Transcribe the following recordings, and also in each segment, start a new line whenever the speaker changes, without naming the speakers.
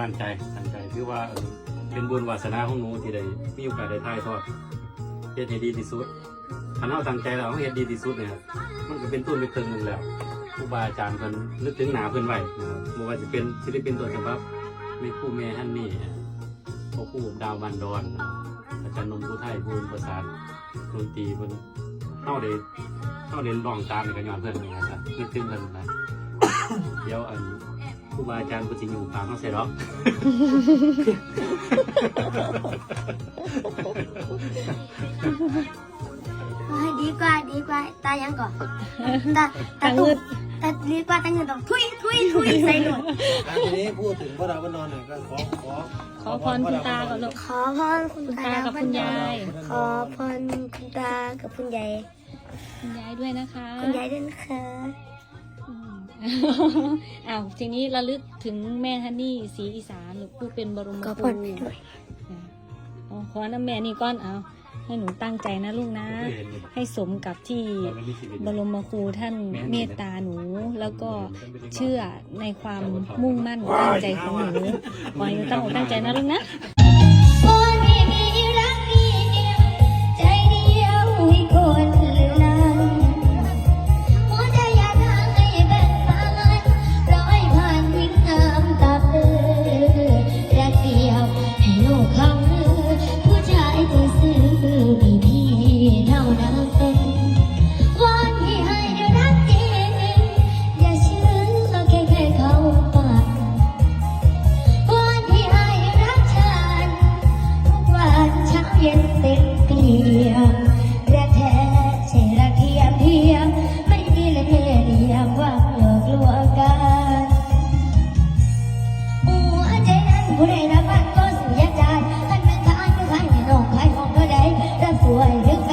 ตั้งใจตั้งใจถือว่าเออเป็นบุญวาสนาของหนูที่ได้มีโอกาสได้ถ่ายทอดเฮ็ดให้ดีที่สุดถ้าเราตั้งใจแล้วเราเฮ็ดดีที่สุดเนี่ยมันก็เป็นต้นเป็นเติงหนึ่งแล้วครูบาอาจารย์เพิ่นนึกถึงหนาเพิ่นไว้นะครับบ่ว่าจะเป็นศิลปินตัวฉบับแม่คู่แม่ฮันนี่พ่อคู่ดาวบันดอนอาจารย์นมผู้ไทยผู้ประสานดนตรีเพิ่นเฮาได้เฮาได้ร้องตามนี่ก็ย้อนเพิ่นเหมือนกันะนึกถึงเพิ่นนะเดี๋ยวอัน ครูบาอาจารย์ก็สิอยู่ฟังเขาเสร็จหรอก
เฮ้ยดีกว่าดีกว่าตายังก่อนตาตา
ตา
ตุ
งึ
ก
ด
ตาดีกว่าตาเงินดอกทุยทุยทุยใส่หนวด
อะทีนี้พูดถึงพระดาวพระนอนหน่อยก็ขอขอ
ขอพรคุณตาก่อนลูก
ขอพรคุณ
คุณ
ตา
ตากับคุณยาย
ขอพรคุณตากับคุณยาย
คุณยายด้วยนะคะ
คุณยายด้วยนะคะ
อืม อ้าวทีนี้ระลึกถึงแม่ฮันนี่สีอีสานหรือผู้เป็นบรม
ขอ
ค
พ
รู
รไปด้วย
อ๋อขอน้ำแม่นี่ก้อนเอาให้หนูตั้งใจนะลูกนะ ให้สมกับที่บรมครูท่านเมตตาหนู แล้วก็เชื่อในความมุ่งมั่นตั้งใจของหนูขอให้หนูตั้งอกตั้งใจนะลูกนะ
รั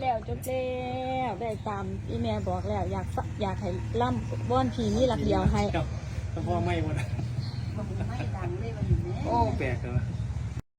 แล้วจบแล้วได้ตามอีเมลบอกแล้ว อยากฝอยากให้ล่ำบ้อนผีนี่หลักเดียวให้
ครับแต่พ่อไม่หมดอะโอ้แปลกเลย